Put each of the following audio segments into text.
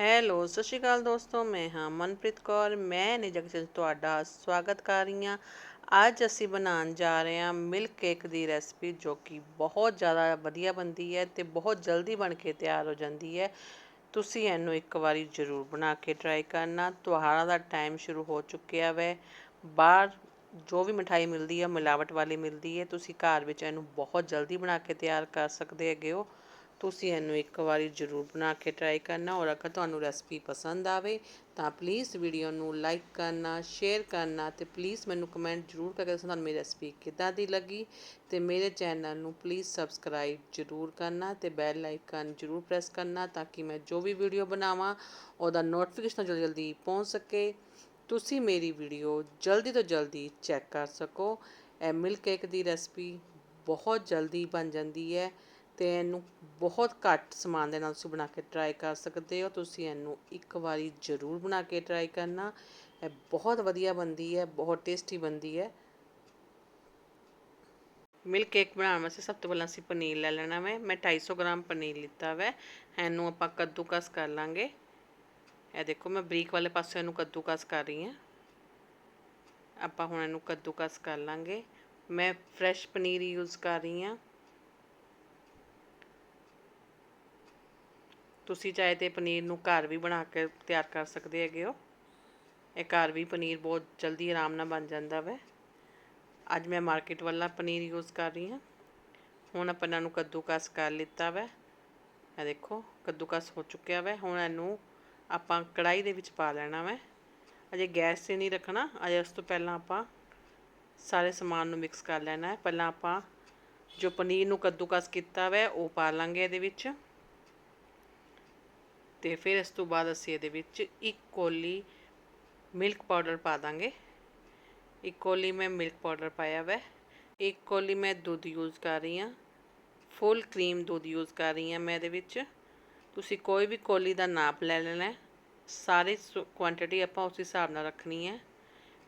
Hello, ਸਤਿ ਸ਼੍ਰੀ ਅਕਾਲ ਦੋਸਤੋ, ਮੈਂ ਹਾਂ ਮਨਪ੍ਰੀਤ ਕੌਰ, ਮੈਂ ਨਿਜਕ ਚ ਤੁਹਾਡਾ ਸਵਾਗਤ ਕਰ ਰਹੀ ਹਾਂ। ਅੱਜ ਅਸੀਂ ਬਣਾਉਣ ਜਾ ਰਹੇ ਹਾਂ ਮਿਲਕ ਕੇਕ ਦੀ ਰੈਸਪੀ, ਜੋ ਕਿ ਬਹੁਤ ਜ਼ਿਆਦਾ ਵਧੀਆ ਬਣਦੀ ਹੈ ਤੇ ਬਹੁਤ ਜਲਦੀ ਬਣ ਕੇ ਤਿਆਰ ਹੋ ਜਾਂਦੀ ਹੈ। ਤੁਸੀਂ ਇਹਨੂੰ ਇੱਕ ਵਾਰੀ ਜ਼ਰੂਰ ਬਣਾ ਕੇ ਟਰਾਈ ਕਰਨਾ। ਤਿਉਹਾਰਾਂ ਦਾ ਟਾਈਮ ਸ਼ੁਰੂ ਹੋ ਚੁੱਕਿਆ ਵੈ। ਬਾਹਰ ਜੋ ਵੀ ਮਠਾਈ ਮਿਲਦੀ ਹੈ ਮਿਲਾਵਟ ਵਾਲੀ ਮਿਲਦੀ ਹੈ। ਤੁਸੀਂ ਘਰ ਵਿੱਚ ਇਹਨੂੰ ਬਹੁਤ ਜਲਦੀ ਬਣਾ ਕੇ ਤਿਆਰ ਕਰ ਸਕਦੇ ਹੈਗੇ ਹੋ। ਤੁਸੀਂ ਇਹਨੂੰ ਇੱਕ ਵਾਰੀ ਜ਼ਰੂਰ ਬਣਾ ਕੇ ਟਰਾਈ ਕਰਨਾ ਔਰ ਅਗਰ ਤੁਹਾਨੂੰ ਰੈਸਪੀ ਪਸੰਦ ਆਵੇ ਤਾਂ ਪਲੀਜ਼ ਵੀਡੀਓ ਨੂੰ ਲਾਈਕ ਕਰਨਾ ਸ਼ੇਅਰ ਕਰਨਾ ਤੇ ਪਲੀਜ਼ ਮੈਨੂੰ ਕਮੈਂਟ ਜ਼ਰੂਰ ਕਰਕੇ ਦੱਸਣਾ ਤੁਹਾਨੂੰ ਮੇਰੀ ਰੈਸਪੀ ਕਿੱਦਾਂ ਦੀ ਲੱਗੀ ਤੇ ਮੇਰੇ ਚੈਨਲ ਨੂੰ ਪਲੀਜ਼ ਸਬਸਕ੍ਰਾਈਬ ਜ਼ਰੂਰ ਕਰਨਾ ਤੇ ਬੈਲ ਆਈਕਨ ਜ਼ਰੂਰ ਪ੍ਰੈਸ ਕਰਨਾ ਤਾਂ ਕਿ ਮੈਂ ਜੋ ਵੀ ਵੀਡੀਓ ਬਣਾਵਾਂ ਉਹਦਾ ਨੋਟੀਫਿਕੇਸ਼ਨ ਜਲਦੀ ਜਲਦੀ ਪਹੁੰਚ ਸਕੇ। ਤੁਸੀਂ ਮੇਰੀ ਵੀਡੀਓ ਜਲਦੀ ਤੋਂ ਜਲਦੀ ਚੈੱਕ ਕਰ ਸਕੋ। ਇਹ ਮਿਲਕ ਕੇਕ ਦੀ ਰੈਸਪੀ ਬਹੁਤ ਜਲਦੀ ਬਣ ਜਾਂਦੀ ਹੈ। ਅਤੇ ਇਹਨੂੰ ਬਹੁਤ ਘੱਟ ਸਮਾਨ ਦੇ ਨਾਲ ਤੁਸੀਂ ਬਣਾ ਕੇ ਟਰਾਈ ਕਰ ਸਕਦੇ ਹੋ। ਤੁਸੀਂ ਇਹਨੂੰ ਇੱਕ ਵਾਰੀ ਜ਼ਰੂਰ ਬਣਾ ਕੇ ਟਰਾਈ ਕਰਨਾ। ਇਹ ਬਹੁਤ ਵਧੀਆ ਬਣਦੀ ਹੈ, ਬਹੁਤ ਟੇਸਟੀ ਬਣਦੀ ਹੈ। ਮਿਲਕ ਕੇਕ ਬਣਾਉਣ ਵਾਸਤੇ ਸਭ ਤੋਂ ਪਹਿਲਾਂ ਅਸੀਂ ਪਨੀਰ ਲੈ ਲੈਣਾ ਹੈ ਮੈਂ 250 ਗ੍ਰਾਮ ਪਨੀਰ ਲਿੱਤਾ ਵੈ। ਇਹਨੂੰ ਆਪਾਂ ਕੱਦੂਕਸ ਕਰ ਲਾਂਗੇ। ਇਹ ਦੇਖੋ, ਮੈਂ ਬਰੀਕ ਵਾਲੇ ਪਾਸੇ ਇਹਨੂੰ ਕੱਦੂਕਸ ਕਰ ਰਹੀ ਹਾਂ। ਆਪਾਂ ਹੁਣ ਇਹਨੂੰ ਕੱਦੂਕਸ ਕਰ ਲਾਂਗੇ। ਮੈਂ ਫਰੈਸ਼ ਪਨੀਰ ਯੂਜ਼ ਕਰ ਰਹੀ ਹਾਂ। ਤੁਸੀਂ ਚਾਹੇ ਤੇ ਪਨੀਰ ਨੂੰ ਘਰ ਵੀ ਬਣਾ ਕੇ ਤਿਆਰ ਕਰ ਸਕਦੇ ਹੈਗੇ ਹੋ। ਇਹ ਘਰ ਵੀ ਪਨੀਰ ਬਹੁਤ ਜਲਦੀ ਆਰਾਮ ਨਾਲ ਬਣ ਜਾਂਦਾ ਵੈ। ਅੱਜ ਮੈਂ ਮਾਰਕੀਟ ਵਾਲਾ ਪਨੀਰ ਯੂਜ਼ ਕਰ ਰਹੀ ਹਾਂ। ਹੁਣ ਆਪਾਂ ਇਹਨਾਂ ਨੂੰ ਕੱਦੂਕਸ ਕਰ ਲਿੱਤਾ ਵੈ। ਇਹ ਦੇਖੋ, ਕੱਦੂਕਸ ਹੋ ਚੁੱਕਿਆ ਵੈ। ਹੁਣ ਇਹਨੂੰ ਆਪਾਂ ਕੜਾਈ ਦੇ ਵਿੱਚ ਪਾ ਲੈਣਾ ਵੈ। ਅਜੇ ਗੈਸ 'ਤੇ ਨਹੀਂ ਰੱਖਣਾ। ਅਜੇ ਉਸ ਤੋਂ ਪਹਿਲਾਂ ਆਪਾਂ ਸਾਰੇ ਸਮਾਨ ਨੂੰ ਮਿਕਸ ਕਰ ਲੈਣਾ ਹੈ। ਪਹਿਲਾਂ ਆਪਾਂ ਜੋ ਪਨੀਰ ਨੂੰ ਕੱਦੂਕਸ ਕੀਤਾ ਵੈ, ਉਹ ਪਾ ਲਾਂਗੇ ਇਹਦੇ ਵਿੱਚ। ਤੇ ਫਿਰ ਇਸ ਤੋਂ ਬਾਅਦ ਅਸੀਂ ਇਹਦੇ ਵਿੱਚ ਇੱਕ ਕੋਲੀ ਮਿਲਕ ਪਾਊਡਰ ਪਾ ਦਾਂਗੇ। ਇੱਕ ਕੋਲੀ ਮੈਂ ਮਿਲਕ ਪਾਊਡਰ ਪਾਇਆ ਵੈ। ਇੱਕ ਕੋਲੀ ਮੈਂ ਦੁੱਧ ਯੂਜ਼ ਕਰ ਰਹੀ ਹਾਂ। ਫੁੱਲ ਕਰੀਮ ਦੁੱਧ ਯੂਜ਼ ਕਰ ਰਹੀ ਹਾਂ ਮੈਂ ਇਹਦੇ ਵਿੱਚ। ਤੁਸੀਂ ਕੋਈ ਵੀ ਕੋਲੀ ਦਾ ਨਾਪ ਲੈ ਲੈਣਾ ਸਾਰੀ ਕੁਆਂਟੀਟੀ ਆਪਾਂ ਉਸ ਹਿਸਾਬ ਨਾਲ ਰੱਖਣੀ ਹੈ।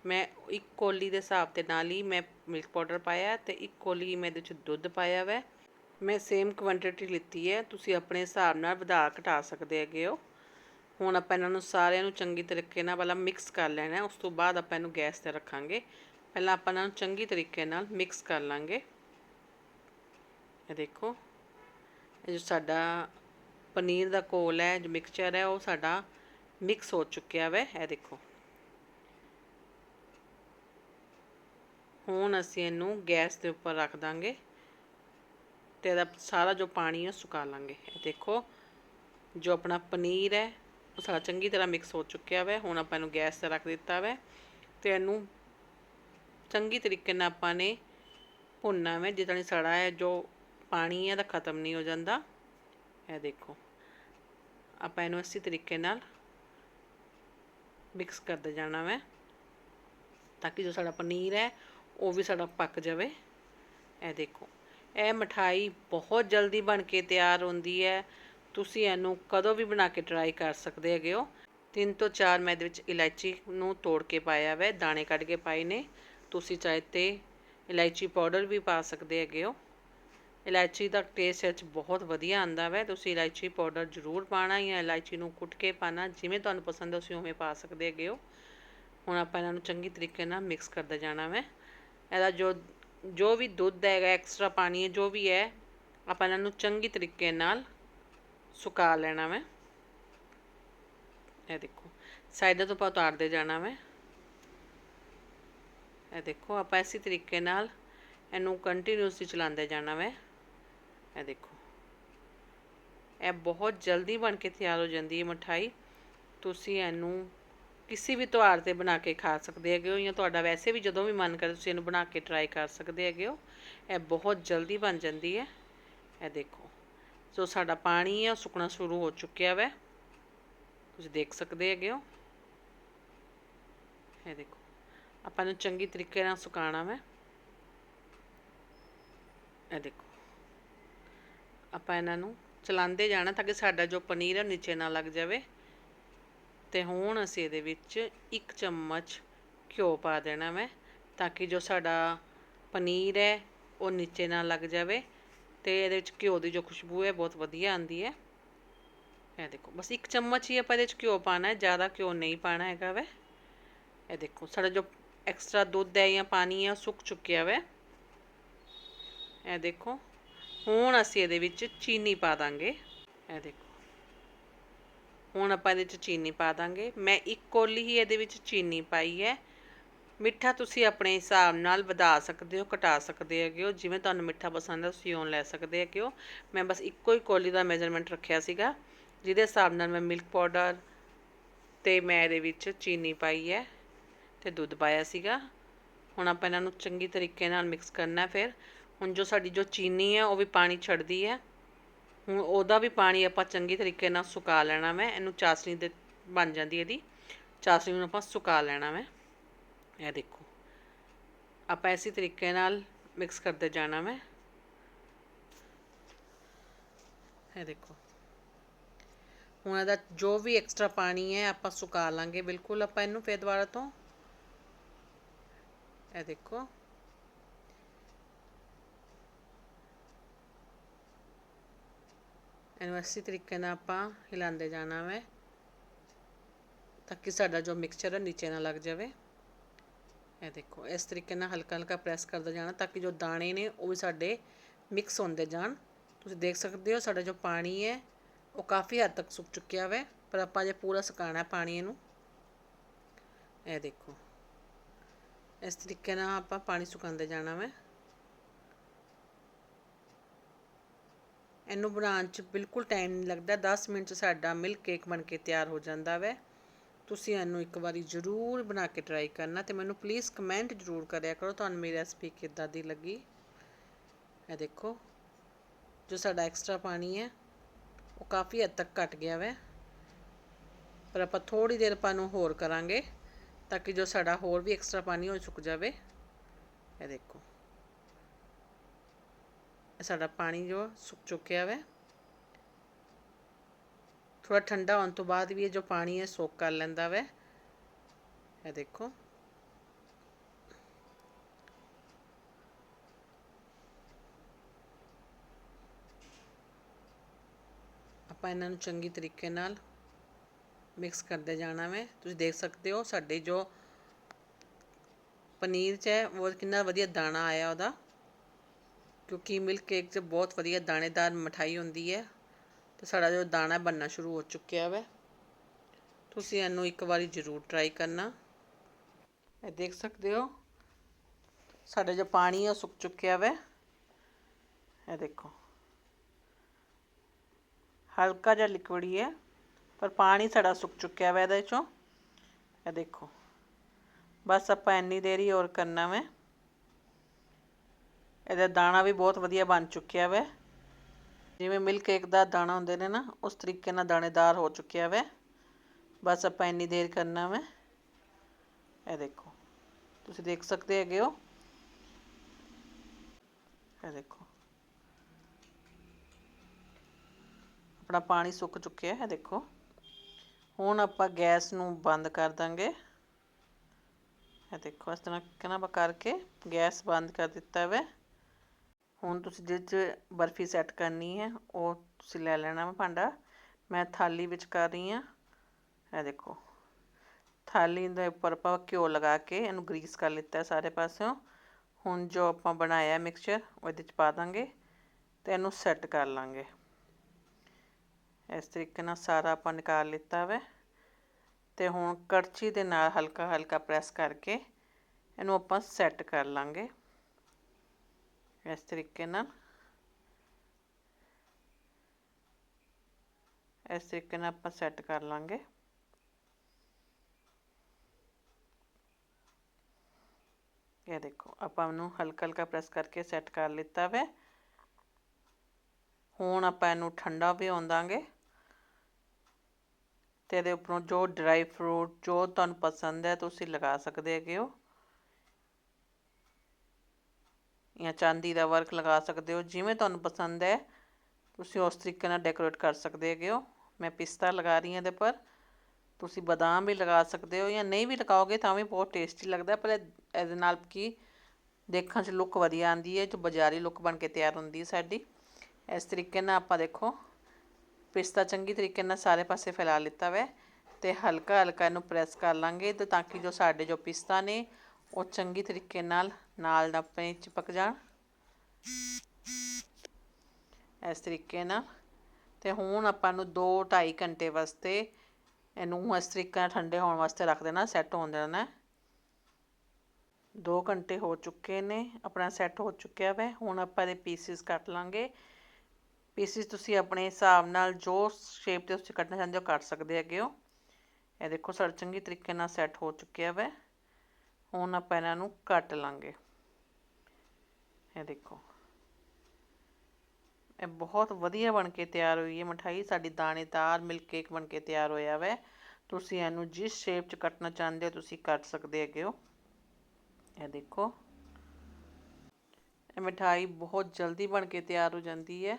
ਮੈਂ ਇੱਕ ਕੋਲੀ ਦੇ ਹਿਸਾਬ ਦੇ ਨਾਲ ਹੀ ਮੈਂ ਮਿਲਕ ਪਾਊਡਰ ਪਾਇਆ ਤੇ ਇੱਕ ਕੋਲੀ ਮੈਂ ਇਹਦੇ ਵਿੱਚ ਦੁੱਧ ਪਾਇਆ ਵੈ। ਮੈਂ ਸੇਮ ਕੁਆਂਟੀਟੀ ਲਿੱਤੀ ਹੈ, ਤੁਸੀਂ ਆਪਣੇ ਹਿਸਾਬ ਨਾਲ ਵਧਾ ਘਟਾ ਸਕਦੇ ਹੈਗੇ ਹੋ। ਹੁਣ ਆਪਾਂ ਇਹਨਾਂ ਨੂੰ ਸਾਰਿਆਂ ਨੂੰ ਚੰਗੀ ਤਰੀਕੇ ਨਾਲ ਪਹਿਲਾਂ ਮਿਕਸ ਕਰ ਲੈਣਾ ਉਸ ਤੋਂ ਬਾਅਦ ਆਪਾਂ ਇਹਨੂੰ ਗੈਸ ਤੇ ਰੱਖਾਂਗੇ। ਪਹਿਲਾਂ ਆਪਾਂ ਇਹਨਾਂ ਨੂੰ ਚੰਗੀ ਤਰੀਕੇ ਨਾਲ ਮਿਕਸ ਕਰ ਲਾਂਗੇ। ਇਹ ਦੇਖੋ, ਇਹ ਜੋ ਸਾਡਾ ਪਨੀਰ ਦਾ ਕੋਲ ਹੈ, ਜੋ ਮਿਕਸਚਰ ਹੈ, ਉਹ ਸਾਡਾ ਮਿਕਸ ਹੋ ਚੁੱਕਿਆ ਵੈ, ਇਹ ਦੇਖੋ। ਹੁਣ ਅਸੀਂ ਇਹਨੂੰ ਗੈਸ ਦੇ ਉੱਪਰ ਰੱਖ ਦਾਂਗੇ। ਤੇ ਇਹਦਾ ਸਾਰਾ ਜੋ ਪਾਣੀ ਹੈ ਸੁਕਾ ਲਾਂਗੇ। ਇਹ ਦੇਖੋ, ਜੋ ਆਪਣਾ ਪਨੀਰ ਹੈ, ਉਹ ਸਾਰਾ ਚੰਗੀ ਤਰ੍ਹਾਂ ਮਿਕਸ ਹੋ ਚੁੱਕਿਆ ਵੈ। ਹੁਣ ਆਪਾਂ ਇਹਨੂੰ ਗੈਸ ਤੇ ਰੱਖ ਦਿੱਤਾ ਵੈ ਤੇ ਇਹਨੂੰ ਚੰਗੀ ਤਰੀਕੇ ਨਾਲ ਆਪਾਂ ਨੇ ਭੁੰਨਣਾ ਵੈ। ਜਿੱਦਾਂ ਨਹੀਂ ਸੜਾ ਹੈ ਜੋ ਪਾਣੀ ਹੈ ਦਾ ਖਤਮ ਨਹੀਂ ਹੋ ਜਾਂਦਾ। ਇਹ ਦੇਖੋ, ਆਪਾਂ ਇਹਨੂੰ ਇਸੇ ਤਰੀਕੇ ਨਾਲ ਮਿਕਸ ਕਰਦੇ ਜਾਣਾ ਵੈ ਤਾਂ ਕਿ ਜੋ ਸਾਡਾ ਪਨੀਰ ਹੈ, ਉਹ ਵੀ ਸਾਡਾ ਪੱਕ ਜਾਵੇ। ਇਹ ਦੇਖੋ। ਇਹ ਮਠਾਈ ਬਹੁਤ ਜਲਦੀ ਬਣ ਕੇ ਤਿਆਰ ਹੁੰਦੀ ਹੈ। ਤੁਸੀਂ ਇਹਨੂੰ ਕਦੋਂ ਵੀ ਬਣਾ ਕੇ ਟਰਾਈ ਕਰ ਸਕਦੇ ਹੈਗੇ ਹੋ। ਤਿੰਨ ਤੋਂ ਚਾਰ ਮੈਂ ਇਹਦੇ ਵਿੱਚ ਇਲਾਇਚੀ ਨੂੰ ਤੋੜ ਕੇ ਪਾਇਆ ਵੈ, ਦਾਣੇ ਕੱਢ ਕੇ ਪਾਏ ਨੇ। ਤੁਸੀਂ ਚਾਹੇ ਤੇ ਇਲਾਇਚੀ ਪਾਊਡਰ ਵੀ ਪਾ ਸਕਦੇ ਹੈਗੇ ਹੋ। ਇਲਾਇਚੀ ਦਾ ਟੇਸਟ ਵਿੱਚ ਬਹੁਤ ਵਧੀਆ ਆਂਦਾ ਵੈ। ਤੁਸੀਂ ਇਲਾਇਚੀ ਪਾਊਡਰ ਜ਼ਰੂਰ ਪਾਣਾ ਜਾਂ ਇਲਾਇਚੀ ਨੂੰ ਕੁੱਟ ਕੇ ਪਾਣਾ ਜਿਵੇਂ ਤੁਹਾਨੂੰ ਪਸੰਦ ਹੈ ਤੁਸੀਂ ਉਵੇਂ ਪਾ ਸਕਦੇ ਹੈਗੇ ਹੋ। ਹੁਣ ਆਪਾਂ ਇਹਨਾਂ ਨੂੰ ਚੰਗੀ ਤਰੀਕੇ ਨਾਲ ਮਿਕਸ ਕਰਦੇ ਜਾਣਾ ਵੈ। ਇਹਦਾ ਜੋ ਜੋ ਵੀ ਦੁੱਧ ਹੈਗਾ ਐਕਸਟਰਾ ਪਾਣੀ ਹੈ, ਜੋ ਵੀ ਹੈ, ਆਪਾਂ ਇਹਨਾਂ ਨੂੰ ਚੰਗੀ ਤਰੀਕੇ ਨਾਲ ਸੁਕਾ ਲੈਣਾ ਵਾ। ਇਹ ਦੇਖੋ ਸਾਈਡਾਂ ਤੋਂ ਆਪਾਂ ਉਤਾਰਦੇ ਜਾਣਾ ਵਾ। ਇਹ ਦੇਖੋ, ਆਪਾਂ ਇਸੇ ਤਰੀਕੇ ਨਾਲ ਇਹਨੂੰ ਕੰਟੀਨਿਊਸਲੀ ਚਲਾਉਂਦੇ ਜਾਣਾ ਵਾ। ਇਹ ਦੇਖੋ, ਇਹ ਬਹੁਤ ਜਲਦੀ ਬਣ ਕੇ ਤਿਆਰ ਹੋ ਜਾਂਦੀ ਹੈ ਮਠਾਈ। ਤੁਸੀਂ ਇਹਨੂੰ ਕਿਸੇ ਵੀ ਤਿਉਹਾਰ ਤੇ ਬਣਾ ਕੇ ਖਾ ਸਕਦੇ ਹੈਗੇ ਹੋ ਜਾਂ ਤੁਹਾਡਾ ਵੈਸੇ ਵੀ ਜਦੋਂ ਵੀ ਮਨ ਕਰੇ ਤੁਸੀਂ ਇਹਨੂੰ ਬਣਾ ਕੇ ਟਰਾਈ ਕਰ ਸਕਦੇ ਹੈਗੇ ਹੋ। ਇਹ ਬਹੁਤ ਜਲਦੀ ਬਣ ਜਾਂਦੀ ਹੈ। ਇਹ ਦੇਖੋ, ਜੋ ਸਾਡਾ ਪਾਣੀ ਹੈ ਉਹ ਸੁੱਕਣਾ ਸ਼ੁਰੂ ਹੋ ਚੁੱਕਿਆ ਵੈ। ਤੁਸੀਂ ਦੇਖ ਸਕਦੇ ਹੈਗੇ ਹੋ। ਇਹ ਦੇਖੋ, ਆਪਾਂ ਨੂੰ ਚੰਗੀ ਤਰੀਕੇ ਨਾਲ ਸੁਕਾਉਣਾ ਵੈ। ਇਹ ਦੇਖੋ, ਆਪਾਂ ਇਹਨਾਂ ਨੂੰ ਚਲਾਉਂਦੇ ਜਾਣਾ ਤਾਂ ਕਿ ਸਾਡਾ ਜੋ ਪਨੀਰ ਹੈ ਨੀਚੇ ਨਾ ਲੱਗ ਜਾਵੇ। ਤੇ ਹੁਣ ਅਸੀਂ ਇਹਦੇ ਵਿੱਚ ਇੱਕ ਚਮਚ ਘਿਓ ਪਾ ਦੇਣਾ ਮੈਂ, ਤਾਂ ਕਿ ਜੋ ਸਾਡਾ ਪਨੀਰ ਹੈ, ਉਹ ਨੀਚੇ ਨਾ ਲੱਗ ਜਾਵੇ ਤੇ ਇਹਦੇ ਵਿੱਚ ਘਿਓ ਦੀ ਜੋ ਖੁਸ਼ਬੂ ਹੈ, ਬਹੁਤ ਵਧੀਆ ਆਉਂਦੀ ਹੈ। ਇਹ ਦੇਖੋ, ਬਸ ਇੱਕ ਚਮਚ ਹੀ ਆਪਾਂ ਇਹਦੇ ਚ ਘਿਓ ਪਾਣਾ ਹੈ, ਜ਼ਿਆਦਾ ਘਿਓ ਨਹੀਂ ਪਾਣਾ ਹੈਗਾ ਵੈ। ਇਹ ਦੇਖੋ, ਸਾਡਾ ਜੋ ਐਕਸਟਰਾ ਦੁੱਧ ਹੈ ਜਾਂ ਪਾਣੀ ਹੈ, ਉਹ ਸੁੱਕ ਚੁੱਕਿਆ ਵੈ। ਇਹ ਦੇਖੋ, ਹੁਣ ਅਸੀਂ ਇਹਦੇ ਵਿੱਚ ਚੀਨੀ ਪਾ ਦਾਂਗੇ। ਇਹ ਦੇਖੋ ਹੁਣ ਆਪਾਂ ਇਹਦੇ ਚ ਚੀਨੀ ਪਾ ਦਾਂਗੇ। ਮੈਂ ਇੱਕ ਕੋਲੀ ਹੀ ਇਹਦੇ ਵਿੱਚ ਚੀਨੀ ਪਾਈ ਹੈ। ਮਿੱਠਾ ਤੁਸੀਂ ਆਪਣੇ ਹਿਸਾਬ ਨਾਲ ਵਧਾ ਸਕਦੇ ਹੋ, ਘਟਾ ਸਕਦੇ ਹੈਗੇ ਹੋ। ਜਿਵੇਂ ਤੁਹਾਨੂੰ ਮਿੱਠਾ ਪਸੰਦ ਹੈ, ਤੁਸੀਂ ਉਹ ਲੈ ਸਕਦੇ ਹੈਗੇ ਹੋ। ਮੈਂ ਬਸ ਇੱਕੋ ਹੀ ਕੋਲੀ ਦਾ ਮੈਜ਼ਰਮੈਂਟ ਰੱਖਿਆ ਸੀਗਾ, ਜਿਹਦੇ ਹਿਸਾਬ ਨਾਲ ਮੈਂ ਮਿਲਕ ਪਾਊਡਰ ਤੇ ਮੈਂ ਇਹਦੇ ਵਿੱਚ ਚੀਨੀ ਪਾਈ ਹੈ ਤੇ ਦੁੱਧ ਪਾਇਆ ਸੀਗਾ। ਹੁਣ ਆਪਾਂ ਇਹਨਾਂ ਨੂੰ ਚੰਗੀ ਤਰੀਕੇ ਨਾਲ ਮਿਕਸ ਕਰਨਾ ਫਿਰ। ਹੁਣ ਜੋ ਸਾਡੀ ਜੋ ਚੀਨੀ ਹੈ, ਉਹ ਵੀ ਪਾਣੀ ਛੱਡਦੀ ਹੈ। ਹੁਣ ਉਹਦਾ ਵੀ ਪਾਣੀ ਆਪਾਂ ਚੰਗੀ ਤਰੀਕੇ ਨਾਲ ਸੁਕਾ ਲੈਣਾ ਮੈਂ, ਇਹਨੂੰ ਚਾਸਣੀ ਦੇ ਬਣ ਜਾਂਦੀ ਇਹਦੀ। ਚਾਸਣੀ ਨੂੰ ਆਪਾਂ ਸੁਕਾ ਲੈਣਾ ਮੈਂ। ਇਹ ਦੇਖੋ। ਆਪਾਂ ਇਸੇ ਤਰੀਕੇ ਨਾਲ ਮਿਕਸ ਕਰਦੇ ਜਾਣਾ ਮੈਂ। ਇਹ ਦੇਖੋ। ਹੁਣ ਇਹਦਾ ਜੋ ਵੀ ਐਕਸਟਰਾ ਪਾਣੀ ਹੈ ਆਪਾਂ ਸੁਕਾ ਲਾਂਗੇ, ਬਿਲਕੁਲ ਆਪਾਂ ਇਹਨੂੰ ਫੇਰ ਦੁਬਾਰਾ ਤੋਂ। ਇਹ ਦੇਖੋ। ਇਹਨੂੰ ਇਸੇ ਤਰੀਕੇ ਨਾਲ ਆਪਾਂ ਹਿਲਾਉਂਦੇ ਜਾਣਾ ਵੇ, ਤਾਂ ਕਿ ਸਾਡਾ ਜੋ ਮਿਕਸਚਰ ਹੈ ਨੀਚੇ ਨਾ ਲੱਗ ਜਾਵੇ। ਇਹ ਦੇਖੋ, ਇਸ ਤਰੀਕੇ ਨਾਲ ਹਲਕਾ ਹਲਕਾ ਪ੍ਰੈਸ ਕਰਦਾ ਜਾਣਾ ਤਾਂ ਕਿ ਜੋ ਦਾਣੇ ਨੇ ਉਹ ਵੀ ਸਾਡੇ ਮਿਕਸ ਹੁੰਦੇ ਜਾਣ। ਤੁਸੀਂ ਦੇਖ ਸਕਦੇ ਹੋ ਸਾਡਾ ਜੋ ਪਾਣੀ ਹੈ, ਉਹ ਕਾਫੀ ਹੱਦ ਤੱਕ ਸੁੱਕ ਚੁੱਕਿਆ ਵੇ, ਪਰ ਆਪਾਂ ਜੇ ਪੂਰਾ ਸੁਕਾਣਾ ਪਾਣੀ ਇਹਨੂੰ। ਇਹ ਦੇਖੋ, ਇਸ ਤਰੀਕੇ ਨਾਲ ਆਪਾਂ ਪਾਣੀ ਸੁਕਾਉਂਦੇ ਜਾਣਾ ਵੇ। ਇਹਨੂੰ ਬਣਾਉਣ 'ਚ ਬਿਲਕੁਲ ਟਾਈਮ ਨਹੀਂ ਲੱਗਦਾ। 10 ਮਿੰਟ 'ਚ ਸਾਡਾ ਮਿਲਕ ਕੇਕ ਬਣ ਕੇ ਤਿਆਰ ਹੋ ਜਾਂਦਾ ਵੈ। ਤੁਸੀਂ ਇਹਨੂੰ ਇੱਕ ਵਾਰੀ ਜ਼ਰੂਰ ਬਣਾ ਕੇ ਟਰਾਈ ਕਰਨਾ ਤੇ ਮੈਨੂੰ ਪਲੀਜ਼ ਕਮੈਂਟ ਜ਼ਰੂਰ ਕਰਿਆ ਕਰੋ ਤੁਹਾਨੂੰ ਮੇਰੀ ਰੈਸਪੀ ਕਿੱਦਾਂ ਦੀ ਲੱਗੀ। ਇਹ ਦੇਖੋ, ਜੋ ਸਾਡਾ ਐਕਸਟਰਾ ਪਾਣੀ ਹੈ, ਉਹ ਕਾਫੀ ਹੱਦ ਤੱਕ ਘਟ ਗਿਆ ਵੈ। ਪਰ ਆਪਾਂ ਥੋੜੀ ਦੇਰ ਆਪਾਂ ਨੂੰ ਹੋਰ ਕਰਾਂਗੇ ਤਾਂ ਕਿ ਜੋ ਸਾਡਾ ਹੋਰ ਵੀ ਐਕਸਟਰਾ ਪਾਣੀ ਹੋ ਚੁੱਕ ਜਾਵੇ। ਇਹ ਦੇਖੋ। ਸਾਡਾ ਪਾਣੀ ਜੋ ਸੁੱਕ ਚੁੱਕਿਆ ਵੈ। ਥੋੜਾ ਠੰਡਾ ਹੋਣ ਤੋਂ ਬਾਅਦ ਵੀ ਇਹ ਜੋ ਪਾਣੀ ਹੈ, ਸੋਕ ਕਰ ਲੈਂਦਾ ਵੈ। ਇਹ ਦੇਖੋ। ਆਪਾਂ ਇਹਨਾਂ ਨੂੰ ਚੰਗੀ ਤਰੀਕੇ ਨਾਲ ਮਿਕਸ ਕਰਦੇ ਜਾਣਾ ਵੈ। ਤੁਸੀਂ ਦੇਖ ਸਕਦੇ ਹੋ, ਸਾਡੇ ਜੋ ਪਨੀਰ 'ਚ ਹੈ, ਉਹ ਕਿੰਨਾ ਵਧੀਆ ਦਾਣਾ ਆਇਆ ਉਹਦਾ। ਕਿਉਂਕਿ ਮਿਲਕ ਕੇਕ 'ਚ ਬਹੁਤ ਵਧੀਆ ਦਾਣੇਦਾਰ ਮਠਾਈ ਹੁੰਦੀ ਹੈ, ਤੇ ਸਾਡਾ ਜੋ ਦਾਣਾ ਬੰਨਣਾ ਸ਼ੁਰੂ ਹੋ ਚੁੱਕਿਆ ਵੈ। ਤੁਸੀਂ ਇਹਨੂੰ ਇੱਕ ਵਾਰੀ ਜ਼ਰੂਰ ਟਰਾਈ ਕਰਨਾ। ਇਹ ਦੇਖ ਸਕਦੇ ਹੋ, ਸਾਡਾ ਜੋ ਪਾਣੀ ਹੈ ਸੁੱਕ ਚੁੱਕਿਆ ਵੈ। ਇਹ ਦੇਖੋ, ਹਲਕਾ ਜਿਹਾ ਲਿਕਵਿਡ ਹੀ ਹੈ, ਪਰ ਪਾਣੀ ਸਾਡਾ ਸੁੱਕ ਚੁੱਕਿਆ ਵੈ ਇਹਦੇ ਚੋਂ। ਇਹ ਦੇਖੋ, ਬਸ ਆਪਾਂ ਇੰਨੀ ਦੇਰ ਹੀ ਹੋਰ ਕਰਨਾ ਵੈ। ਇਹਦਾ ਦਾਣਾ ਵੀ ਬਹੁਤ ਵਧੀਆ ਬਣ ਚੁੱਕਿਆ ਵੈ। ਜਿਵੇਂ ਮਿਲਕ ਕੇਕ ਦਾ ਦਾਣਾ ਹੁੰਦੇ ਨੇ ਨਾ, ਉਸ ਤਰੀਕੇ ਨਾਲ ਦਾਣੇਦਾਰ ਹੋ ਚੁੱਕਿਆ ਵੈ। ਬਸ ਆਪਾਂ ਇੰਨੀ ਦੇਰ ਕਰਨਾ ਵੈ। ਇਹ ਦੇਖੋ, ਤੁਸੀਂ ਦੇਖ ਸਕਦੇ ਹੈਗੇ ਹੋ। ਇਹ ਦੇਖੋ। ਆਪਣਾ ਪਾਣੀ ਸੁੱਕ ਚੁੱਕਿਆ ਹੈ ਦੇਖੋ। ਹੁਣ ਆਪਾਂ ਗੈਸ ਨੂੰ ਬੰਦ ਕਰ ਦਾਂਗੇ। ਇਹ ਦੇਖੋ, ਇਸ ਤਰ੍ਹਾਂ ਕਿਨਾ ਕਰਕੇ ਗੈਸ ਬੰਦ ਕਰ ਦਿੱਤਾ ਵੈ। ਹੁਣ ਤੁਸੀਂ ਜਿਸ 'ਚ ਬਰਫੀ ਸੈੱਟ ਕਰਨੀ ਹੈ, ਉਹ ਤੁਸੀਂ ਲੈ ਲੈਣਾ ਵਾ ਭਾਂਡਾ। ਮੈਂ ਥਾਲੀ ਵਿੱਚ ਕਰ ਰਹੀ ਹਾਂ। ਇਹ ਦੇਖੋ, ਥਾਲੀ ਦੇ ਉੱਪਰ ਆਪਾਂ ਘਿਓ ਲਗਾ ਕੇ ਇਹਨੂੰ ਗਰੀਸ ਕਰ ਲਿੱਤਾ ਸਾਰੇ ਪਾਸਿਓਂ। ਹੁਣ ਜੋ ਆਪਾਂ ਬਣਾਇਆ ਮਿਕਸਚਰ ਉਹਦੇ 'ਚ ਪਾ ਦਾਂਗੇ ਤੇ ਇਹਨੂੰ ਸੈੱਟ ਕਰ ਲਾਂਗੇ। ਇਸ ਤਰੀਕੇ ਨਾਲ ਸਾਰਾ ਆਪਾਂ ਨਿਕਾਲ ਲਿੱਤਾ ਵੈ। ਤੇ ਹੁਣ ਕੜਛੀ ਦੇ ਨਾਲ ਹਲਕਾ ਹਲਕਾ ਪ੍ਰੈਸ ਕਰਕੇ ਇਹਨੂੰ ਆਪਾਂ ਸੈੱਟ ਕਰ ਲਾਂਗੇ। ਇਸ ਤਰੀਕੇ ਨਾਲ। ਇਸ ਤਰੀਕੇ ਨਾਲ ਆਪਾਂ ਸੈੱਟ ਕਰ ਲਾਂਗੇ। ਇਹ ਦੇਖੋ, ਆਪਾਂ ਇਹਨੂੰ ਹਲਕਾ ਹਲਕਾ ਪ੍ਰੈਸ ਕਰਕੇ ਸੈੱਟ ਕਰ ਲਿੱਤਾ ਵੇ। ਹੁਣ ਆਪਾਂ ਇਹਨੂੰ ਠੰਡਾ ਵੀ ਆਉਂਦਾਂਗੇ ਤੇ ਇਹਦੇ ਉੱਪਰੋਂ ਜੋ ਡਰਾਈ ਫਰੂਟ ਜੋ ਤੁਹਾਨੂੰ ਪਸੰਦ ਹੈ, ਤੁਸੀਂ ਲਗਾ ਸਕਦੇ ਹੈਗੇ ਹੋ। ਜਾਂ ਚਾਂਦੀ ਦਾ ਵਰਕ ਲਗਾ ਸਕਦੇ ਹੋ, ਜਿਵੇਂ ਤੁਹਾਨੂੰ ਪਸੰਦ ਹੈ। ਤੁਸੀਂ ਉਸ ਤਰੀਕੇ ਨਾਲ ਡੈਕੋਰੇਟ ਕਰ ਸਕਦੇ ਹੈਗੇ ਹੋ। ਮੈਂ ਪਿਸਤਾ ਲਗਾ ਰਹੀ ਹਾਂ ਇਹਦੇ ਪਰ। ਤੁਸੀਂ ਬਦਾਮ ਵੀ ਲਗਾ ਸਕਦੇ ਹੋ ਜਾਂ ਨਹੀਂ ਵੀ ਲਗਾਓਗੇ ਤਾਂ ਵੀ ਬਹੁਤ ਟੇਸਟੀ ਲੱਗਦਾ, ਪਰ ਇਹਦੇ ਨਾਲ ਕੀ ਦੇਖਣ 'ਚ ਲੁੱਕ ਵਧੀਆ ਆਉਂਦੀ ਹੈ, ਜੋ ਬਾਜ਼ਾਰੀ ਲੁੱਕ ਬਣ ਕੇ ਤਿਆਰ ਹੁੰਦੀ ਹੈ ਸਾਡੀ। ਇਸ ਤਰੀਕੇ ਨਾਲ ਆਪਾਂ ਦੇਖੋ, ਪਿਸਤਾ ਚੰਗੀ ਤਰੀਕੇ ਨਾਲ ਸਾਰੇ ਪਾਸੇ ਫੈਲਾ ਲਿੱਤਾ ਵੈ ਤੇ ਹਲਕਾ ਹਲਕਾ ਇਹਨੂੰ ਪ੍ਰੈਸ ਕਰ ਲਾਂਗੇ ਤੇ ਤਾਂ ਕਿ ਜੋ ਸਾਡੇ ਜੋ ਪਿਸਤਾ ਨੇ, ਉਹ ਚੰਗੀ ਤਰੀਕੇ ਨਾਲ ਨਾਲ ਆਪਣੇ ਚਿਪਕ ਜਾਣ ਇਸ ਤਰੀਕੇ ਨਾਲ। ਤੇ ਹੁਣ ਆਪਾਂ ਨੂੰ 2 2.5 ਘੰਟੇ ਵਾਸਤੇ ਇਹਨੂੰ ਇਸ ਤਰੀਕੇ ਨਾਲ ਠੰਡੇ ਹੋਣ ਵਾਸਤੇ ਰੱਖ ਦੇਣਾ ਸੈੱਟ ਹੋਣ ਦੇਣਾ। 2 ਘੰਟੇ ਹੋ ਚੁੱਕੇ ਨੇ, ਆਪਣਾ ਸੈੱਟ ਹੋ ਚੁੱਕਿਆ ਵੈ। ਹੁਣ ਆਪਾਂ ਇਹਦੇ ਪੀਸਿਸ ਕੱਟ ਲਾਂਗੇ। ਪੀਸਿਸ ਤੁਸੀਂ ਆਪਣੇ ਹਿਸਾਬ ਨਾਲ ਜੋ ਸ਼ੇਪ ਤੇ ਤੁਸੀਂ ਕੱਟਣਾ ਚਾਹੁੰਦੇ ਹੋ, ਕੱਟ ਸਕਦੇ ਹੈਗੇ ਹੋ। ਇਹ ਦੇਖੋ ਸਾਡਾ ਚੰਗੀ ਤਰੀਕੇ ਨਾਲ ਸੈੱਟ ਹੋ ਚੁੱਕਿਆ ਵੈ। ਹੁਣ ਆਪਾਂ ਇਹਨਾਂ ਨੂੰ ਕੱਟ ਲਾਂਗੇ। ਇਹ ਦੇਖੋ। ਇਹ ਬਹੁਤ ਵਧੀਆ ਬਣ ਕੇ ਤਿਆਰ ਹੋਈ ਹੈ ਮਠਾਈ। ਸਾਡੀ ਦਾਣੇਦਾਰ ਮਿਲਕ ਕੇਕ ਬਣ ਕੇ ਤਿਆਰ ਹੋਇਆ ਵੈ। ਤੁਸੀਂ ਇਹਨੂੰ ਜਿਸ ਸ਼ੇਪ 'ਚ ਕੱਟਣਾ ਚਾਹੁੰਦੇ ਹੋ, ਤੁਸੀਂ ਕੱਟ ਸਕਦੇ ਹੈਗੇ ਹੋ। ਇਹ ਦੇਖੋ। ਇਹ ਮਠਾਈ ਬਹੁਤ ਜਲਦੀ ਬਣ ਕੇ ਤਿਆਰ ਹੋ ਜਾਂਦੀ ਹੈ।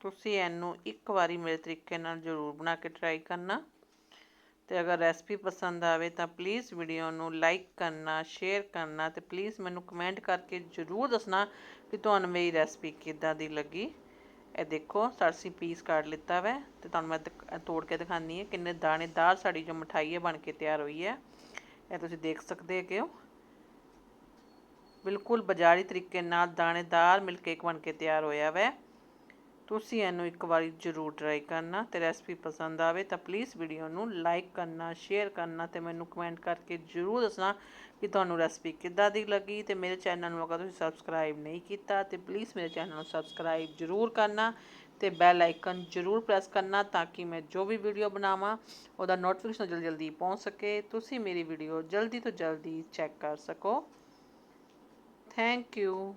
ਤੁਸੀਂ ਇਹਨੂੰ ਇੱਕ ਵਾਰੀ ਮੇਰੇ ਤਰੀਕੇ ਨਾਲ ਜ਼ਰੂਰ ਬਣਾ ਕੇ ਟਰਾਈ ਕਰਨਾ। ਤੇ ਅਗਰ ਰੈਸਪੀ ਪਸੰਦ ਆਵੇ ਤਾਂ ਪਲੀਜ਼ ਵੀਡੀਓ ਨੂੰ ਲਾਈਕ ਕਰਨਾ ਸ਼ੇਅਰ ਕਰਨਾ ਤੇ ਪਲੀਜ਼ ਮੈਨੂੰ ਕਮੈਂਟ ਕਰਕੇ ਜ਼ਰੂਰ ਦੱਸਣਾ ਕਿ ਤੁਹਾਨੂੰ ਮੇਰੀ ਰੈਸਪੀ ਕਿੱਦਾਂ ਦੀ ਲੱਗੀ। ਇਹ ਦੇਖੋ ਸਰਸੀ ਪੀਸ ਕੱਢ ਲਿੱਤਾ ਵੈ ਤੇ ਤੁਹਾਨੂੰ ਮੈਂ ਤੋੜ ਕੇ ਦਿਖਾਨੀ ਹੈ ਕਿੰਨੇ ਦਾਣੇਦਾਰ ਸਾਡੀ ਜੋ ਮਠਾਈ ਹੈ ਬਣ ਕੇ ਤਿਆਰ ਹੋਈ ਹੈ ਇਹ ਤੁਸੀਂ ਦੇਖ ਸਕਦੇ ਹੈਗੇ ਹੋ। ਬਿਲਕੁਲ ਬਾਜ਼ਾਰੀ ਤਰੀਕੇ ਨਾਲ ਦਾਣੇਦਾਰ ਮਿਲਕ ਕੇਕ ਬਣ ਕੇ ਤਿਆਰ ਹੋਇਆ ਵੈ। ਤੁਸੀਂ ਇਹਨੂੰ ਇੱਕ ਵਾਰੀ ਜ਼ਰੂਰ ਟਰਾਈ ਕਰਨਾ, ਤੇ ਰੈਸਪੀ ਪਸੰਦ ਆਵੇ ਤਾਂ ਪਲੀਜ਼ ਵੀਡੀਓ ਨੂੰ ਲਾਈਕ ਕਰਨਾ ਸ਼ੇਅਰ ਕਰਨਾ ਤੇ ਮੈਨੂੰ ਕਮੈਂਟ ਕਰਕੇ ਜ਼ਰੂਰ ਦੱਸਣਾ ਕਿ ਤੁਹਾਨੂੰ ਰੈਸਪੀ ਕਿੱਦਾਂ ਦੀ ਲੱਗੀ ਤੇ ਮੇਰੇ ਚੈਨਲ ਨੂੰ ਅਗਰ ਤੁਸੀਂ ਸਬਸਕ੍ਰਾਈਬ ਨਹੀਂ ਕੀਤਾ ਤੇ ਪਲੀਜ਼ ਮੇਰੇ ਚੈਨਲ ਨੂੰ ਸਬਸਕ੍ਰਾਈਬ ਜ਼ਰੂਰ ਕਰਨਾ ਤੇ ਬੈਲ ਆਈਕਨ ਜ਼ਰੂਰ ਪ੍ਰੈਸ ਕਰਨਾ ਤਾਂ ਕਿ ਮੈਂ ਜੋ ਵੀ ਵੀਡੀਓ ਬਣਾਵਾਂ, ਉਹਦਾ ਨੋਟੀਫਿਕੇਸ਼ਨ ਜਲਦੀ ਜਲਦੀ ਪਹੁੰਚ ਸਕੇ। ਤੁਸੀਂ ਮੇਰੀ ਵੀਡੀਓ ਜਲਦੀ ਤੋਂ ਜਲਦੀ ਚੈੱਕ ਕਰ ਸਕੋ। Thank you